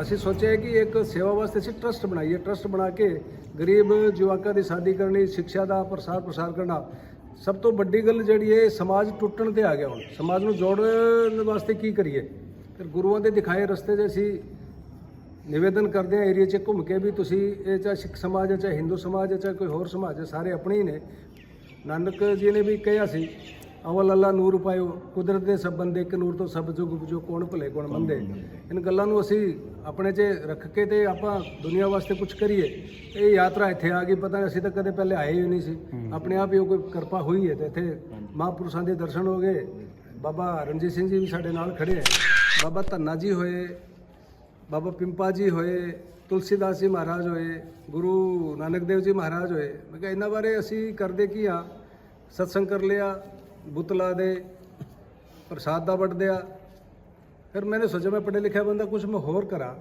ਅਸੀਂ ਸੋਚਿਆ ਕਿ ਇੱਕ ਸੇਵਾ ਵਾਸਤੇ ਅਸੀਂ ਟਰਸਟ ਬਣਾਈਏ ਟਰਸਟ ਬਣਾ ਕੇ ਗਰੀਬ ਜਵਾਕਾਂ ਦੀ ਸ਼ਾਦੀ ਕਰਨੀ, ਸਿੱਖਿਆ ਦਾ ਪ੍ਰਸਾਰ ਪ੍ਰਸਾਰ ਕਰਨਾ। ਸਭ ਤੋਂ ਵੱਡੀ ਗੱਲ ਜਿਹੜੀ ਹੈ ਸਮਾਜ ਟੁੱਟਣ ਤੇ ਆ ਗਿਆ ਹੁਣ। ਸਮਾਜ ਨੂੰ ਜੋੜਨ ਵਾਸਤੇ ਕੀ ਕਰੀਏ? ਫਿਰ ਗੁਰੂਆਂ ਦੇ ਦਿਖਾਏ ਰਸਤੇ 'ਚ ਅਸੀਂ ਨਿਵੇਦਨ ਕਰਦੇ ਹਾਂ ਏਰੀਆ 'ਚ ਘੁੰਮ ਕੇ ਵੀ ਤੁਸੀਂ ਇਹ ਚਾਹੇ ਸਿੱਖ ਸਮਾਜ ਹੈ, ਚਾਹੇ ਹਿੰਦੂ ਸਮਾਜ ਹੈ, ਚਾਹੇ ਕੋਈ ਹੋਰ ਸਮਾਜ ਹੈ, ਸਾਰੇ ਆਪਣੇ ਹੀ ਨੇ। ਨਾਨਕ ਜੀ ਨੇ ਵੀ ਕਿਹਾ ਸੀ ਅਵਲ ਅੱਲਾ ਨੂਰ ਪਾਇਓ ਕੁਦਰਤ ਦੇ ਸਭ ਬੰਦੇ ਇੱਕ ਨੂਰ ਤੋਂ ਸਭ ਜੁਗ ਜੋ ਕੋਣ ਭਲੇ ਕੋਣ ਮੰਦੇ? ਇਨ ਗੱਲਾਂ ਨੂੰ ਅਸੀਂ ਆਪਣੇ 'ਚ ਰੱਖ ਕੇ ਤੇ ਆਪਾਂ ਦੁਨੀਆ ਵਾਸਤੇ ਕੁਝ ਕਰੀਏ। ਇਹ ਯਾਤਰਾ ਇੱਥੇ ਆ ਗਈ ਪਤਾ ਨਹੀਂ ਅਸੀਂ ਤਾਂ ਕਦੇ ਪਹਿਲੇ ਆਏ ਹੀ ਨਹੀਂ ਸੀ। ਆਪਣੇ ਆਪ ਹੀ ਕੋਈ ਕਿਰਪਾ ਹੋਈ ਹੈ ਤੇ ਇੱਥੇ ਮਹਾਂਪੁਰਸ਼ਾਂ ਦੇ ਦਰਸ਼ਨ ਹੋ ਗਏ। ਬਾਬਾ ਰਣਜੀਤ ਸਿੰਘ ਜੀ ਵੀ ਸਾਡੇ ਨਾਲ ਖੜੇ ਹੈ। ਬਾਬਾ ਧੰਨਾ ਜੀ ਹੋਏ ਬਾਬਾ ਪਿੰਪਾ ਜੀ ਹੋਏ ਤੁਲਸੀਦਾਸ ਜੀ ਮਹਾਰਾਜ ਹੋਏ ਗੁਰੂ ਨਾਨਕ ਦੇਵ ਜੀ ਮਹਾਰਾਜ ਹੋਏ। ਮੈਂ ਕਿਹਾ ਇਹਨਾਂ ਬਾਰੇ ਅਸੀਂ ਕਰਦੇ ਕੀ ਆ? ਸਤਸੰਗ ਕਰ ਲਿਆ ਬੁੱਤਲਾ ਦੇ ਪ੍ਰਸਾਦ ਦਾ ਵੰਡਦੇ ਆ। ਫਿਰ ਮੈंने ਸੋਚਿਆ ਮੈਂ ਪੜ੍ਹੇ ਲਿਖਿਆ ਬੰਦਾ ਕੁਝ ਮੈਂ ਹੋਰ ਕਰਾਂ।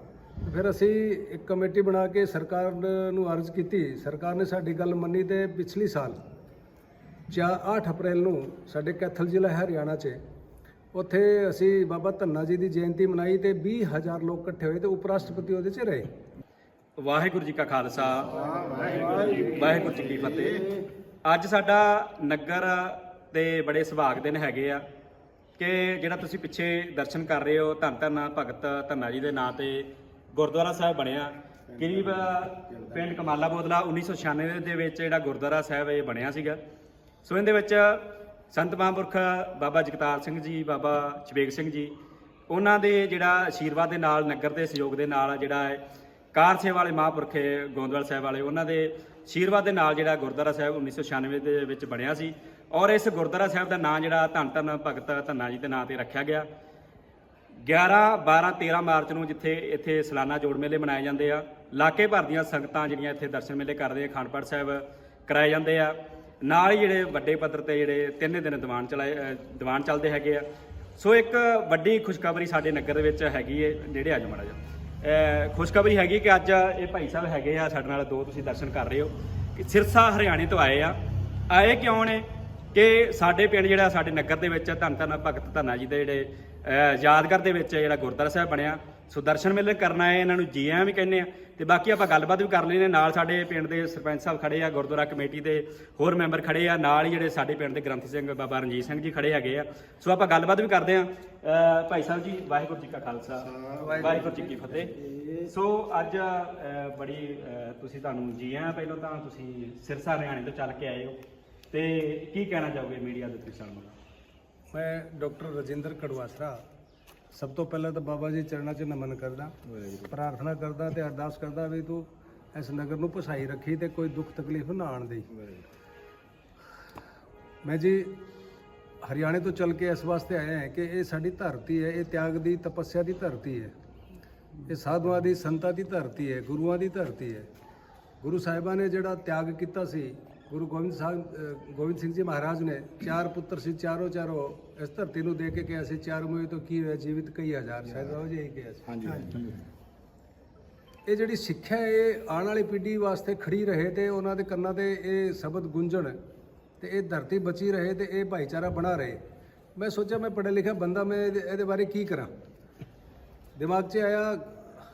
ਫਿਰ ਅਸੀਂ ਇੱਕ ਕਮੇਟੀ ਬਣਾ ਕੇ ਸਰਕਾਰ ਨੂੰ ਅਰਜ਼ ਕੀਤੀ। ਸਰਕਾਰ ਨੇ ਸਾਡੀ ਗੱਲ ਮੰਨੀ ਤੇ ਪਿਛਲੀ ਸਾਲ ਚਾ 8 ਅਪ੍ਰੈਲ ਨੂੰ ਸਾਡੇ ਕੈਥਲ ਜ਼ਿਲ੍ਹਾ ਹਰਿਆਣਾ 'ਚ ਉੱਥੇ ਅਸੀਂ ਬਾਬਾ ਧੰਨਾ ਜੀ ਦੀ ਜਯੰਤੀ ਮਨਾਈ ਤੇ 20000 ਲੋਕ ਇਕੱਠੇ ਹੋਏ ਤੇ ਉਪ ਰਾਸ਼ਟਰਪਤੀ ਉਹਦੇ 'ਚ ਰਹੇ। ਵਾਹਿਗੁਰੂ ਜੀ ਕਾ ਖਾਲਸਾ। ਵਾਹਿਗੁਰੂ ਜੀ ਕੀ ਫਤਿਹ। ਅੱਜ ਸਾਡਾ ਨਗਰ ਦੇ ਬੜੇ ਸੁਭਾਗ ਦਿਨ ਹੈਗੇ ਆ ਕਿ ਜਿਹੜਾ ਤੁਸੀਂ ਪਿੱਛੇ ਦਰਸ਼ਨ ਕਰ ਰਹੇ ਹੋ ਧੰਨ ਧੰਨ ਭਗਤ ਧੰਨਾ ਜੀ ਦੇ ਨਾਂ ਤੇ ਗੁਰਦੁਆਰਾ ਸਾਹਿਬ ਬਣਿਆ। ਕਰੀਬ ਪਿੰਡ ਕਮਾਲਾ ਬੋਦਲਾ 1996 ਦੇ ਵਿੱਚ ਜਿਹੜਾ ਗੁਰਦੁਆਰਾ ਸਾਹਿਬ ਇਹ ਬਣਿਆ ਸੀਗਾ। ਸੋ ਇਹਦੇ ਵਿੱਚ ਸੰਤ ਮਹਾਂਪੁਰਖ ਬਾਬਾ ਜਗਤਾਰ ਸਿੰਘ ਜੀ ਬਾਬਾ ਚਵੇਗ ਸਿੰਘ ਜੀ ਉਹਨਾਂ ਦੇ ਜਿਹੜਾ ਆਸ਼ੀਰਵਾਦ ਦੇ ਨਾਲ ਨਗਰ ਦੇ ਸਹਿਯੋਗ ਦੇ ਨਾਲ ਜਿਹੜਾ ਹੈ ਕਾਰ ਸੇਵਾ ਵਾਲੇ ਮਹਾਂਪੁਰਖ ਹੈ, ਗੋਂਦਵਾਲ ਸਾਹਿਬ ਵਾਲੇ ਉਹਨਾਂ ਦੇ ਆਸ਼ੀਰਵਾਦ ਦੇ ਨਾਲ ਜਿਹੜਾ ਗੁਰਦੁਆਰਾ ਸਾਹਿਬ 1996 ਦੇ ਵਿੱਚ ਬਣਿਆ ਸੀ। ਔਰ ਇਸ ਗੁਰਦੁਆਰਾ ਸਾਹਿਬ ਦਾ ਨਾਂ ਜਿਹੜਾ ਧੰਨ ਧੰਨ ਭਗਤ ਧੰਨਾ ਜੀ ਦੇ ਨਾਂ ਤੇ ਰੱਖਿਆ ਗਿਆ। 11 12 13 ਮਾਰਚ ਨੂੰ ਜਿੱਥੇ ਇੱਥੇ ਸਾਲਾਨਾ ਜੋੜ ਮੇਲੇ ਮਨਾਏ ਜਾਂਦੇ ਆ। ਇਲਾਕੇ ਭਰ ਦੀਆਂ ਸੰਗਤਾਂ ਜਿਹੜੀਆਂ ਇੱਥੇ ਦਰਸ਼ਨ ਮੇਲੇ ਕਰਦੇ ਆ ਅਖੰਡ ਪਾਠ ਸਾਹਿਬ ਕਰਾਏ ਜਾਂਦੇ ਆ। ਨਾਲ ਹੀ ਜਿਹੜੇ ਵੱਡੇ ਪੱਧਰ ਤੇ ਜਿਹੜੇ ਤਿੰਨੇ ਦਿਨ ਦੀਵਾਨ ਚਲਾਏ ਦੀਵਾਨ ਚੱਲਦੇ ਹੈਗੇ ਆ। ਸੋ ਇੱਕ ਵੱਡੀ ਖੁਸ਼ਖਬਰੀ ਸਾਡੇ ਨਗਰ ਦੇ ਵਿੱਚ ਹੈਗੀ ਏ ਜਿਹੜੇ ਅੱਜ ਮਾੜਾ ਜਾ ਖੁਸ਼ਖਬਰੀ ਹੈਗੀ ਕਿ ਅੱਜ ਇਹ ਭਾਈ ਸਾਹਿਬ ਹੈਗੇ ਆ, ਸਾਡੇ ਨਾਲ ਦੋ ਤੁਸੀਂ ਦਰਸ਼ਨ ਕਰ ਰਹੇ ਹੋ। ਕਿ ਸਿਰਸਾ ਹਰਿਆਣੇ ਤੋਂ ਆਏ ਆ। ਆਏ ਕਿਉਂ ਨੇ? ਕਿ ਸਾਡੇ ਪਿੰਡ ਜਿਹੜਾ ਸਾਡੇ ਨਗਰ ਦੇ ਵਿੱਚ ਧੰਨ ਧੰਨ ਭਗਤ ਧੰਨਾ ਜੀ ਦੇ ਜਿਹੜੇ ਯਾਦਗਾਰ ਦੇ ਵਿੱਚ ਜਿਹੜਾ ਗੁਰਦੁਆਰਾ ਸਾਹਿਬ ਬਣਿਆ ਸੋ ਦਰਸ਼ਨ ਮੇਲੇ ਕਰਨਾ ਆਏ, ਇਹਨਾਂ ਨੂੰ ਜੀ ਆਇਆਂ ਵੀ ਕਹਿੰਦੇ ਆ। ਤੇ ਬਾਕੀ ਆਪਾਂ ਗੱਲਬਾਤ ਵੀ ਕਰ ਲੈਨੇ ਨਾਲ ਸਾਡੇ ਪਿੰਡ ਦੇ ਸਰਪੰਚ ਸਾਹਿਬ ਖੜੇ ਆ, ਗੁਰਦੁਆਰਾ ਕਮੇਟੀ ਦੇ ਹੋਰ ਮੈਂਬਰ ਖੜੇ ਆ। ਨਾਲ ਹੀ ਜਿਹੜੇ ਸਾਡੇ ਪਿੰਡ ਦੇ ਗ੍ਰੰਥੀ ਸਿੰਘ ਬਾਬਾ ਰਣਜੀਤ ਸਿੰਘ ਜੀ ਖੜੇ ਹੈਗੇ ਆ। ਸੋ ਆਪਾਂ ਗੱਲਬਾਤ ਵੀ ਕਰਦੇ ਆ ਭਾਈ ਸਾਹਿਬ ਜੀ, ਵਾਹਿਗੁਰੂ ਜੀ ਕਾ ਖਾਲਸਾ। ਵਾਹਿਗੁਰੂ ਜੀ ਕੀ ਫਤਿਹ। ਸੋ ਅੱਜ ਬੜੀ ਤੁਸੀਂ ਤੁਹਾਨੂੰ ਜੀਆਂ ਪਹਿਲਾਂ ਤਾਂ ਤੁਸੀਂ ਸਿਰਸਾ ਹਰਿਆਣੇ ਤੋਂ ਚੱਲ ਕੇ ਆਏ ਹੋ। ਤੇ ਕੀ ਕਹਿਣਾ ਚਾਹੋਗੇ ਮੀਡੀਆ ਦੇ ਤੁਸੀਂ ਸਾਨੂੰ ਮੈਂ ਡਾਕਟਰ ਰਜਿੰਦਰ ਕੜਵਾਸਰਾ ਸਭ ਤੋਂ ਪਹਿਲਾਂ ਤਾਂ ਬਾਬਾ ਜੀ ਚਰਨਾਂ 'ਚ ਨਮਨ ਕਰਦਾ ਪ੍ਰਾਰਥਨਾ ਕਰਦਾ ਤੇ ਅਰਦਾਸ ਕਰਦਾ ਵੀ ਤੂੰ ਇਸ ਨਗਰ ਨੂੰ ਪਸਾਈ ਰੱਖੀ ਤੇ ਕੋਈ ਦੁੱਖ ਤਕਲੀਫ ਨਾ ਆਣ ਦੇਈ। ਮੈਂ ਜੀ ਹਰਿਆਣੇ ਤੋਂ ਚੱਲ ਕੇ ਇਸ ਵਾਸਤੇ ਆਇਆ ਹਾਂ ਕਿ ਇਹ ਸਾਡੀ ਧਰਤੀ ਹੈ ਇਹ ਤਿਆਗ ਦੀ ਤਪੱਸਿਆ ਦੀ ਧਰਤੀ ਹੈ। ਇਹ ਸਾਧੂਆਂ ਦੀ ਸੰਤਾਂ ਦੀ ਧਰਤੀ ਹੈ ਗੁਰੂਆਂ ਦੀ ਧਰਤੀ ਹੈ। ਗੁਰੂ ਸਾਹਿਬਾਂ ਨੇ ਜਿਹੜਾ ਤਿਆਗ ਕੀਤਾ ਸੀ ਗੁਰੂ ਗੋਬਿੰਦ ਸਾਹਿਬ ਗੋਬਿੰਦ ਸਿੰਘ ਜੀ ਮਹਾਰਾਜ ਨੇ ਚਾਰ ਪੁੱਤਰ ਸੀ ਚਾਰੋਂ ਚਾਰੋਂ ਇਸ ਧਰਤੀ ਨੂੰ ਦੇ ਕੇ ਕਿਹਾ ਸੀ ਚਾਰ ਮੋਏ ਤੋਂ ਕੀ ਹੋਇਆ ਜੀਵਿਤ ਕਈ ਹਜ਼ਾਰ ਸ਼ਾਇਦ ਉਹ ਜਿਹੀ ਕਿਹਾ ਸੀ। ਹਾਂਜੀ ਇਹ ਜਿਹੜੀ ਸਿੱਖਿਆ ਇਹ ਆਉਣ ਵਾਲੀ ਪੀੜ੍ਹੀ ਵਾਸਤੇ ਖੜੀ ਰਹੇ ਤੇ ਉਹਨਾਂ ਦੇ ਕੰਨਾਂ ਤੇ ਇਹ ਸ਼ਬਦ ਗੁੰਜਣ ਤੇ ਇਹ ਧਰਤੀ ਬਚੀ ਰਹੇ ਤੇ ਇਹ ਭਾਈਚਾਰਾ ਬਣਾ ਰਹੇ। ਮੈਂ ਸੋਚਿਆ ਮੈਂ ਪੜ੍ਹਿਆ ਲਿਖਿਆ ਬੰਦਾ ਮੈਂ ਇਹਦੇ ਇਹਦੇ ਬਾਰੇ ਕੀ ਕਰਾਂ? ਦਿਮਾਗ 'ਚ ਆਇਆ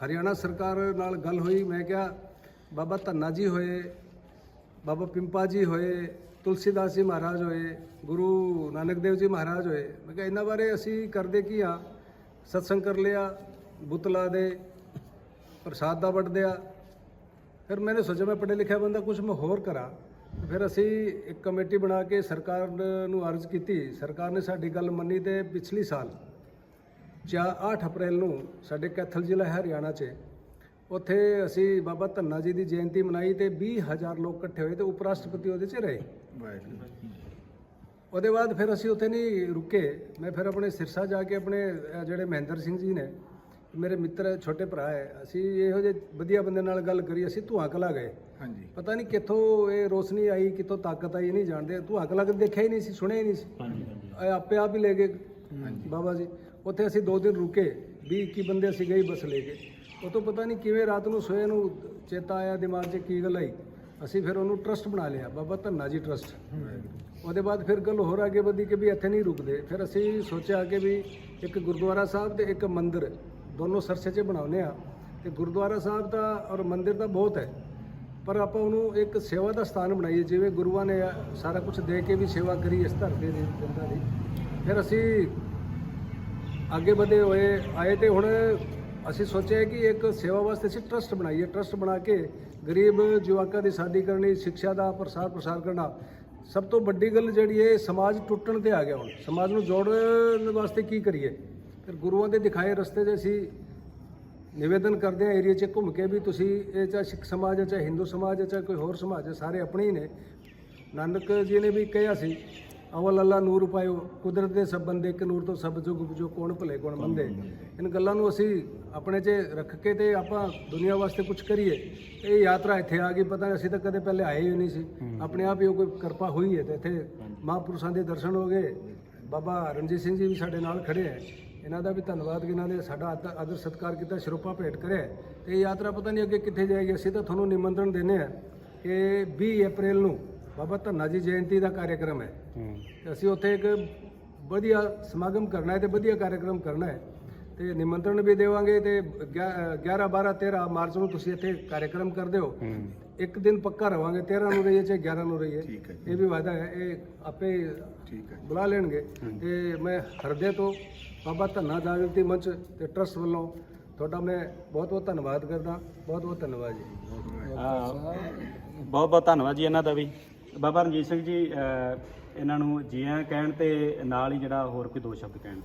ਹਰਿਆਣਾ ਸਰਕਾਰ ਨਾਲ ਗੱਲ ਹੋਈ ਮੈਂ ਕਿਹਾ ਬਾਬਾ ਧੰਨਾ ਜੀ ਹੋਏ ਬਾਬਾ ਪਿੰਪਾ ਜੀ ਹੋਏ ਤੁਲਸੀਦਾਸ ਜੀ ਮਹਾਰਾਜ ਹੋਏ ਗੁਰੂ ਨਾਨਕ ਦੇਵ ਜੀ ਮਹਾਰਾਜ ਹੋਏ ਮੈਂ ਕਿਹਾ ਇਹਨਾਂ ਬਾਰੇ ਅਸੀਂ ਕਰਦੇ ਕੀ ਆ ਸਤਸੰਗ ਕਰ ਲਿਆ ਬੁੱਤਲਾ ਦੇ ਪ੍ਰਸਾਦ ਦਾ ਵੰਡਦੇ ਆ ਫਿਰ ਮੈंने ਸੋਚਿਆ ਮੈਂ ਪੜ੍ਹੇ ਲਿਖਿਆ ਬੰਦਾ ਕੁਝ ਮੈਂ ਹੋਰ ਕਰਾਂ ਫਿਰ ਅਸੀਂ ਇੱਕ ਕਮੇਟੀ ਬਣਾ ਕੇ ਸਰਕਾਰ ਨੂੰ ਅਰਜ਼ ਕੀਤੀ ਸਰਕਾਰ ਨੇ ਸਾਡੀ ਗੱਲ ਮੰਨੀ ਤੇ ਪਿਛਲੀ ਸਾਲ ਚਾ 8 ਅਪ੍ਰੈਲ ਨੂੰ ਸਾਡੇ ਕੈਥਲ ਜ਼ਿਲ੍ਹਾ ਹੈ ਹਰਿਆਣਾ 'ਚ ਉੱਥੇ ਅਸੀਂ ਬਾਬਾ ਧੰਨਾ ਜੀ ਦੀ ਜਯੰਤੀ ਮਨਾਈ ਤੇ 20000 ਲੋਕ ਇਕੱਠੇ ਹੋਏ ਤੇ ਉਪ ਰਾਸ਼ਟਰਪਤੀ ਉਹਦੇ 'ਚ ਰਹੇ। ਉਹਦੇ ਬਾਅਦ ਫਿਰ ਅਸੀਂ ਉੱਥੇ ਨਹੀਂ ਰੁਕੇ। ਮੈਂ ਫਿਰ ਆਪਣੇ ਸਿਰਸਾ ਜਾ ਕੇ ਆਪਣੇ ਜਿਹੜੇ ਮਹਿੰਦਰ ਸਿੰਘ ਜੀ ਨੇ ਮੇਰੇ ਮਿੱਤਰ ਛੋਟੇ ਭਰਾ ਹੈ ਅਸੀਂ ਇਹੋ ਜਿਹੇ ਵਧੀਆ ਬੰਦੇ ਨਾਲ ਗੱਲ ਕਰੀ ਅਸੀਂ ਧੂਆਂ ਕਲਾ ਗਏ। ਹਾਂਜੀ। ਪਤਾ ਨਹੀਂ ਕਿੱਥੋਂ ਇਹ ਰੋਸ਼ਨੀ ਆਈ ਕਿੱਥੋਂ ਤਾਕਤ ਆਈ ਨਹੀਂ ਜਾਣਦੇ। ਧੂਆਂ ਕਲਾ ਕਦੇ ਦੇਖਿਆ ਹੀ ਨਹੀਂ ਸੀ ਸੁਣਿਆ ਹੀ ਨਹੀਂ ਸੀ। ਇਹ ਆਪੇ ਆਪ ਹੀ ਲੈ ਗਏ ਬਾਬਾ ਜੀ। ਉੱਥੇ ਅਸੀਂ ਦੋ ਦਿਨ ਰੁਕੇ 20 21 ਬੰਦੇ ਅਸੀਂ ਗਏ ਬੱਸ ਲੈ ਕੇ। ਉਹ ਤੋਂ ਪਤਾ ਨਹੀਂ ਕਿਵੇਂ ਰਾਤ ਨੂੰ ਸੋਏ ਨੂੰ ਚੇਤਾ ਆਇਆ, ਦਿਮਾਗ 'ਚ ਕੀ ਗੱਲ ਆਈ। ਅਸੀਂ ਫਿਰ ਉਹਨੂੰ ਟਰਸਟ ਬਣਾ ਲਿਆ, ਬਾਬਾ ਧੰਨਾ ਜੀ ਟਰਸਟ ਉਹਦੇ ਬਾਅਦ ਫਿਰ ਗੱਲ ਹੋਰ ਅੱਗੇ ਵਧੀ ਕਿ ਵੀ ਇੱਥੇ ਨਹੀਂ ਰੁਕਦੇ। ਫਿਰ ਅਸੀਂ ਸੋਚਿਆ ਕਿ ਵੀ ਇੱਕ ਗੁਰਦੁਆਰਾ ਸਾਹਿਬ ਤੇ ਇੱਕ ਮੰਦਿਰ, ਦੋਨੋਂ ਸਰਸੇ 'ਚ ਬਣਾਉਨੇ ਆ ਤੇ ਗੁਰਦੁਆਰਾ ਸਾਹਿਬ ਦਾ ਔਰ ਮੰਦਿਰ ਦਾ ਬਹੁਤ ਹੈ, ਪਰ ਆਪਾਂ ਉਹਨੂੰ ਇੱਕ ਸੇਵਾ ਦਾ ਸਥਾਨ ਬਣਾਈਏ, ਜਿਵੇਂ ਗੁਰੂਆਂ ਨੇ ਸਾਰਾ ਕੁਝ ਦੇ ਕੇ ਵੀ ਸੇਵਾ ਕਰੀ ਇਸ ਧਰਤੀ ਦੀ ਜਨਤਾ ਦੀ। ਫਿਰ ਅਸੀਂ ਅੱਗੇ ਵਧੇ ਹੋਏ, ਆਏ ਤੇ ਹੁਣ ਅਸੀਂ ਸੋਚਿਆ ਕਿ ਇੱਕ ਸੇਵਾ ਵਾਸਤੇ ਅਸੀਂ ਟਰਸਟ ਬਣਾਈਏ ਟਰਸਟ ਬਣਾ ਕੇ ਗਰੀਬ ਜਵਾਕਾਂ ਦੀ ਸ਼ਾਦੀ ਕਰਨੀ, ਸਿੱਖਿਆ ਦਾ ਪ੍ਰਸਾਰ ਪ੍ਰਸਾਰ ਕਰਨਾ। ਸਭ ਤੋਂ ਵੱਡੀ ਗੱਲ ਜਿਹੜੀ ਹੈ ਸਮਾਜ ਟੁੱਟਣ ਤੇ ਆ ਗਿਆ ਹੁਣ। ਸਮਾਜ ਨੂੰ ਜੋੜਨ ਵਾਸਤੇ ਕੀ ਕਰੀਏ? ਫਿਰ ਗੁਰੂਆਂ ਦੇ ਦਿਖਾਏ ਰਸਤੇ 'ਤੇ ਅਸੀਂ ਨਿਵੇਦਨ ਕਰਦੇ ਆ ਏਰੀਆ 'ਚ ਘੁੰਮ ਕੇ ਵੀ ਤੁਸੀਂ ਇਹ ਚਾਹੇ ਸਿੱਖ ਸਮਾਜ ਹੈ, ਚਾਹੇ ਹਿੰਦੂ ਸਮਾਜ ਹੈ, ਚਾਹੇ ਕੋਈ ਹੋਰ ਸਮਾਜ ਹੈ, ਸਾਰੇ ਆਪਣੇ ਹੀ ਨੇ। ਨਾਨਕ ਜੀ ਨੇ ਵੀ ਕਿਹਾ ਸੀ ਅਵਲ ਅੱਲਾ ਨੂਰ ਪਾਇਓ ਕੁਦਰਤ ਦੇ ਸਭ ਬੰਦੇ ਇੱਕ ਨੂਰ ਤੋਂ ਸਭ ਜੁਗ ਜੋ ਕੋਣ ਭਲੇ ਕੋਣ ਮੰਦੇ? ਇਨ ਗੱਲਾਂ ਨੂੰ ਅਸੀਂ ਆਪਣੇ 'ਚ ਰੱਖ ਕੇ ਤੇ ਆਪਾਂ ਦੁਨੀਆ ਵਾਸਤੇ ਕੁਝ ਕਰੀਏ। ਇਹ ਯਾਤਰਾ ਇੱਥੇ ਆ ਗਈ ਪਤਾ ਨਹੀਂ ਅਸੀਂ ਤਾਂ ਕਦੇ ਪਹਿਲੇ ਆਏ ਹੀ ਨਹੀਂ ਸੀ। ਆਪਣੇ ਆਪ ਹੀ ਉਹ ਕੋਈ ਕਿਰਪਾ ਹੋਈ ਹੈ ਤੇ ਇੱਥੇ ਮਹਾਂਪੁਰਸ਼ਾਂ ਦੇ ਦਰਸ਼ਨ ਹੋ ਗਏ। ਬਾਬਾ ਰਣਜੀਤ ਸਿੰਘ ਜੀ ਵੀ ਸਾਡੇ ਨਾਲ ਖੜੇ ਹੈ। ਇਹਨਾਂ ਦਾ ਵੀ ਧੰਨਵਾਦ ਕਿ ਇਹਨਾਂ ਨੇ ਸਾਡਾ ਆਦਰ- ਸਤਿਕਾਰ ਕੀਤਾ ਸ਼ਰੋਪਾ ਭੇਟ ਕਰਿਆ ਤੇ ਇਹ ਯਾਤਰਾ ਪਤਾ ਨਹੀਂ ਅੱਗੇ ਕਿੱਥੇ ਜਾਏਗੀ। ਅਸੀਂ ਤਾਂ ਤੁਹਾਨੂੰ ਨਿਮੰਤਰਣ ਦਿੰਦੇ ਆ ਕਿ 20 ਅਪ੍ਰੈਲ ਨੂੰ ਬਾਬਾ ਧੰਨਾ ਜੀ ਜਯੰਤੀ ਦਾ ਕਾਰਜਕ੍ਰਮ ਹੈ। ਤੇ ਅਸੀਂ ਉੱਥੇ ਇੱਕ ਵਧੀਆ ਸਮਾਗਮ ਕਰਨਾ ਹੈ ਤੇ ਵਧੀਆ ਕਾਰਜਕ੍ਰਮ ਕਰਨਾ ਹੈ। ਤੇ ਨਿਮੰਤਰਣ ਵੀ ਦੇਵਾਂਗੇ ਤੇ 11 12 13 ਮਾਰਚ ਨੂੰ ਤੁਸੀਂ ਇੱਥੇ ਕਾਰਜਕ੍ਰਮ ਕਰਦੇ ਹੋ। ਇੱਕ ਦਿਨ ਪੱਕਾ ਰਵਾਂਗੇ 13 ਨੂੰ ਰਹੀਏ ਚਾਹੇ 11 ਨੂੰ ਰਹੀਏ। ਇਹ ਵੀ ਵਾਅਦਾ ਹੈ ਇਹ ਆਪੇ ਬੁਲਾ ਲੈਣਗੇ। ਤੇ ਮੈਂ ਹਰਦੇ ਤੋਂ ਬਾਬਾ ਧੰਨਾ ਜਾਗਰਤੀ ਮੰਚ ਤੇ ਟਰਸਟ ਵੱਲੋਂ ਤੁਹਾਡਾ ਮੈਂ ਬਹੁਤ ਬਹੁਤ ਧੰਨਵਾਦ ਕਰਦਾ। ਬਹੁਤ ਬਹੁਤ ਧੰਨਵਾਦ ਜੀ। ਬਹੁਤ ਬਹੁਤ ਧੰਨਵਾਦ ਜੀ ਇਹਨਾਂ ਦਾ ਵੀ। ਬਾਬਾ ਰਣਜੀਤ ਸਿੰਘ ਜੀ ਇਹਨਾਂ ਨੂੰ ਜੀ ਆਇਆਂ ਕਹਿਣ ਤੇ ਨਾਲ ਹੀ ਜਿਹੜਾ ਹੋਰ ਕੋਈ ਦੋ ਸ਼ਬਦ ਕਹਿਣ।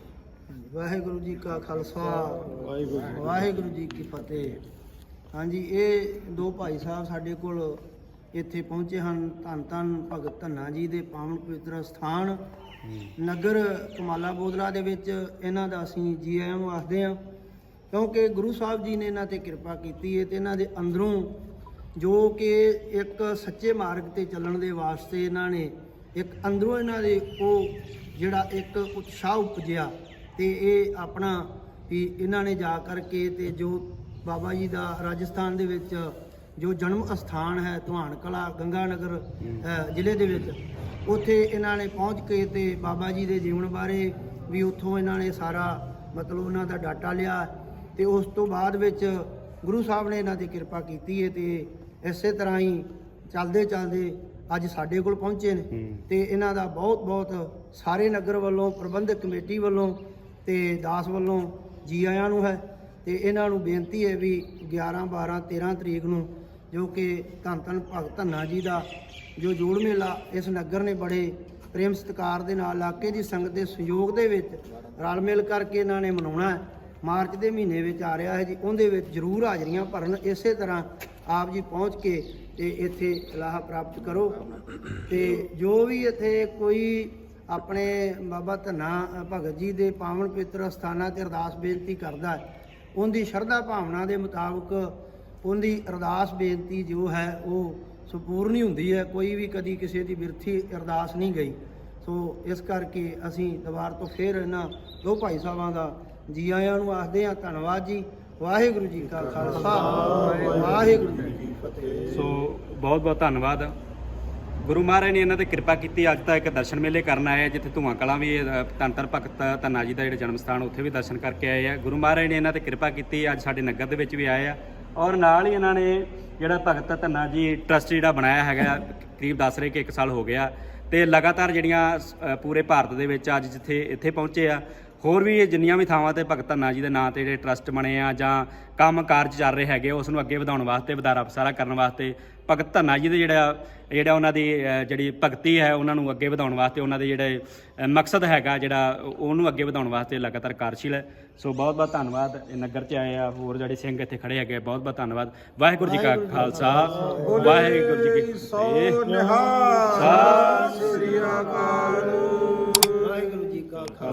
ਵਾਹਿਗੁਰੂ ਜੀ ਕਾ ਖਾਲਸਾ ਵਾਹਿਗੁਰੂ ਜੀ ਕੀ ਫਤਿਹ। ਹਾਂਜੀ ਇਹ ਦੋ ਭਾਈ ਸਾਹਿਬ ਸਾਡੇ ਕੋਲ ਇੱਥੇ ਪਹੁੰਚੇ ਹਨ। ਧੰਨ ਧੰਨ ਭਗਤ ਧੰਨਾ ਜੀ ਦੇ ਪਾਵਨ ਪਵਿੱਤਰ ਸਥਾਨ ਨਗਰ ਕਮਾਲਾ ਬੋਦਲਾ ਦੇ ਵਿੱਚ ਇਹਨਾਂ ਦਾ ਅਸੀਂ ਜੀ ਆਇਆਂ ਨੂੰ ਆਖਦੇ ਹਾਂ। ਕਿਉਂਕਿ ਗੁਰੂ ਸਾਹਿਬ ਜੀ ਨੇ ਇਹਨਾਂ ਤੇ ਕਿਰਪਾ ਕੀਤੀ ਹੈ ਤੇ ਇਹਨਾਂ ਦੇ ਅੰਦਰੋਂ ਜੋ ਕਿ ਇੱਕ ਸੱਚੇ ਮਾਰਗ ਤੇ ਚੱਲਣ ਦੇ ਵਾਸਤੇ ਇਹਨਾਂ ਨੇ ਇੱਕ ਅੰਦਰੋਂ ਇਹਨਾਂ ਦੇ ਉਹ ਜਿਹੜਾ ਇੱਕ ਉਤਸ਼ਾਹ ਉਪਜਿਆ ਤੇ ਇਹ ਆਪਣਾ ਵੀ ਇਹਨਾਂ ਨੇ ਜਾ ਕਰਕੇ ਤੇ ਜੋ ਬਾਬਾ ਜੀ ਦਾ ਰਾਜਸਥਾਨ ਦੇ ਵਿੱਚ ਜੋ ਜਨਮ ਅਸਥਾਨ ਹੈ ਧਵਾਨ ਕਲਾ ਗੰਗਾਨਗਰ ਅ, ਜ਼ਿਲ੍ਹੇ ਦੇ ਵਿੱਚ ਉੱਥੇ ਇਹਨਾਂ ਨੇ ਪਹੁੰਚ ਕੇ ਤੇ ਬਾਬਾ ਜੀ ਦੇ ਜੀਵਨ ਬਾਰੇ ਵੀ ਉੱਥੋਂ ਇਹਨਾਂ ਨੇ ਸਾਰਾ ਮਤਲਬ ਉਹਨਾਂ ਦਾ ਡਾਟਾ ਲਿਆ ਤੇ ਉਸ ਤੋਂ ਬਾਅਦ ਵਿੱਚ ਗੁਰੂ ਸਾਹਿਬ ਨੇ ਇਹਨਾਂ ਦੀ ਕਿਰਪਾ ਕੀਤੀ ਹੈ ਤੇ ਇਸੇ ਤਰ੍ਹਾਂ ਹੀ ਚੱਲਦੇ ਚੱਲਦੇ ਅੱਜ ਸਾਡੇ ਕੋਲ ਪਹੁੰਚੇ ਨੇ ਤੇ ਇਹਨਾਂ ਦਾ ਬਹੁਤ ਬਹੁਤ ਸਾਰੇ ਨਗਰ ਵੱਲੋਂ ਪ੍ਰਬੰਧਕ ਕਮੇਟੀ ਵੱਲੋਂ ਤੇ ਦਾਸ ਵੱਲੋਂ ਜੀ ਆਇਆਂ ਨੂੰ ਹੈ ਤੇ ਇਹਨਾਂ ਨੂੰ ਬੇਨਤੀ ਹੈ ਵੀ 11 12 13 ਤਰੀਕ ਨੂੰ ਜੋ ਕਿ ਧੰਨ ਧੰਨ ਭਗਤ ਧੰਨਾ ਜੀ ਦਾ ਜੋ ਜੋੜ ਮੇਲਾ ਇਸ ਨਗਰ ਨੇ ਬੜੇ ਪ੍ਰੇਮ ਸਤਿਕਾਰ ਦੇ ਨਾਲ ਇਲਾਕੇ ਦੀ ਸੰਗਤ ਦੇ ਸਹਿਯੋਗ ਦੇ ਵਿੱਚ ਰਲ ਮਿਲ ਕਰਕੇ ਇਹਨਾਂ ਨੇ ਮਨਾਉਣਾ ਹੈ। ਮਾਰਚ ਦੇ ਮਹੀਨੇ ਵਿੱਚ ਆ ਰਿਹਾ ਹੈ ਜੀ ਉਹਦੇ ਵਿੱਚ ਜ਼ਰੂਰ ਹਾਜ਼ਰੀਆਂ ਭਰਨ। ਇਸੇ ਤਰ੍ਹਾਂ ਆਪ ਜੀ ਪਹੁੰਚ ਕੇ ਤੇ ਇੱਥੇ ਲਾਹਾ ਪ੍ਰਾਪਤ ਕਰੋ। ਤੇ ਜੋ ਵੀ ਇੱਥੇ ਕੋਈ ਆਪਣੇ ਬਾਬਾ ਧੰਨਾ ਭਗਤ ਜੀ ਦੇ ਪਾਵਨ ਪਵਿੱਤਰ ਸਥਾਨਾਂ ਤੇ ਅਰਦਾਸ ਬੇਨਤੀ ਕਰਦਾ ਹੈ, ਉਹਦੀ ਸ਼ਰਧਾ ਭਾਵਨਾ ਦੇ ਮੁਤਾਬਕ ਉਹਦੀ ਅਰਦਾਸ ਬੇਨਤੀ ਜੋ ਹੈ, ਉਹ ਸੰਪੂਰਨ ਹੀ ਹੁੰਦੀ ਹੈ। ਕੋਈ ਵੀ ਕਦੀ ਕਿਸੇ ਦੀ ਬਿਰਥੀ ਅਰਦਾਸ ਨਹੀਂ ਗਈ। ਸੋ ਇਸ ਕਰਕੇ ਅਸੀਂ ਦੁਬਾਰ ਤੋਂ ਫੇਰ ਇਹਨਾਂ ਦੋ ਭਾਈ ਸਾਹਿਬਾਂ ਦਾ ਜੀ ਆਇਆਂ ਨੂੰ ਆਖਦੇ ਹਾਂ, ਧੰਨਵਾਦ ਜੀ। ਵਾਹਿਗੁਰੂ ਜੀ ਕਾ ਖਾਲਸਾ ਵਾਹਿਗੁਰੂ ਜੀ ਕੀ ਫਤਿਹ। ਸੋ ਬਹੁਤ ਬਹੁਤ ਧੰਨਵਾਦ। ਗੁਰੂ ਮਹਾਰਾਜ ਨੇ ਇਹਨਾਂ ਤੇ ਕਿਰਪਾ ਕੀਤੀ ਅੱਜ ਤਾਂ ਇੱਕ ਦਰਸ਼ਨ ਮੇਲੇ ਕਰਨ ਆਏ ਆ, ਜਿੱਥੇ ਧੂਆਂ ਕਲਾਂ ਵੀ ਅ, ਧੰਨ ਧੰਨ ਭਗਤ ਧੰਨਾ ਜੀ ਦਾ ਜਿਹੜਾ ਜਨਮ ਸਥਾਨ ਉੱਥੇ ਵੀ ਦਰਸ਼ਨ ਕਰਕੇ ਆਏ ਆ। ਗੁਰੂ ਮਹਾਰਾਜ ਨੇ ਇਹਨਾਂ ਤੇ ਕਿਰਪਾ ਕੀਤੀ ਅੱਜ ਸਾਡੇ ਨਗਰ ਦੇ ਵਿੱਚ ਵੀ ਆਏ ਆ। ਔਰ ਨਾਲ ਹੀ ਇਹਨਾਂ ਨੇ ਜਿਹੜਾ ਭਗਤ ਧੰਨਾ ਜੀ ਟਰਸਟ ਜਿਹੜਾ ਬਣਾਇਆ ਹੈਗਾ ਕਰੀਬ ਦੱਸ ਰਹੇ ਕਿ 1 ਸਾਲ ਹੋ ਗਿਆ। ਤੇ ਲਗਾਤਾਰ ਜਿਹੜੀਆਂ ਪੂਰੇ ਭਾਰਤ ਦੇ ਵਿੱਚ ਅੱਜ ਜਿੱਥੇ ਇੱਥੇ ਪਹੁੰਚੇ ਆ ਹੋਰ ਵੀ ਜਿੰਨੀਆਂ ਵੀ ਥਾਵਾਂ ਤੇ ਭਗਤ ਧੰਨਾ ਜੀ ਦੇ ਨਾਂ ਤੇ ਜਿਹੜੇ ਟਰਸਟ ਬਣੇ ਆ ਜਾਂ ਕੰਮ ਕਾਰਜ ਚੱਲ ਰਹੇ ਹੈਗੇ ਉਸ ਨੂੰ ਅੱਗੇ ਵਧਾਉਣ ਵਾਸਤੇ ਵਧਾਰਾ ਪਸਾਰਾ ਕਰਨ ਵਾਸਤੇ ਭਗਤ ਧੰਨਾ ਜੀ ਦੇ ਜਿਹੜਾ ਜਿਹੜਾ ਉਹਨਾਂ ਦੀ ਜਿਹੜੀ ਭਗਤੀ ਹੈ ਉਹਨਾਂ ਨੂੰ ਅੱਗੇ ਵਧਾਉਣ ਵਾਸਤੇ ਉਹਨਾਂ ਦੇ ਜਿਹੜੇ ਮਕਸਦ ਹੈਗਾ ਜਿਹੜਾ ਉਹ- ਉਹਨੂੰ ਅੱਗੇ ਵਧਾਉਣ ਵਾਸਤੇ ਲਗਾਤਾਰ ਕਾਰਜਸ਼ੀਲ ਹੈ। ਸੋ ਬਹੁਤ ਬਹੁਤ ਧੰਨਵਾਦ। ਇਹ ਨਗਰ 'ਚ ਆਏ ਆ ਹੋਰ ਜਿਹੜੇ ਸਿੰਘ ਇੱਥੇ ਖੜੇ ਹੈਗੇ ਬਹੁਤ ਬਹੁਤ ਧੰਨਵਾਦ। ਵਾਹਿਗੁਰੂ ਜੀ ਕਾ ਖਾਲਸਾ। ਵਾਹਿਗੁਰੂ ਜੀ ਕੀ ਫਤਿਹ। ਸਤਿ ਸ੍ਰੀ ਅਕਾਲ ਵਾਹਿਗੁਰੂ ਜੀ ਕਾ ਖਾਲਸਾ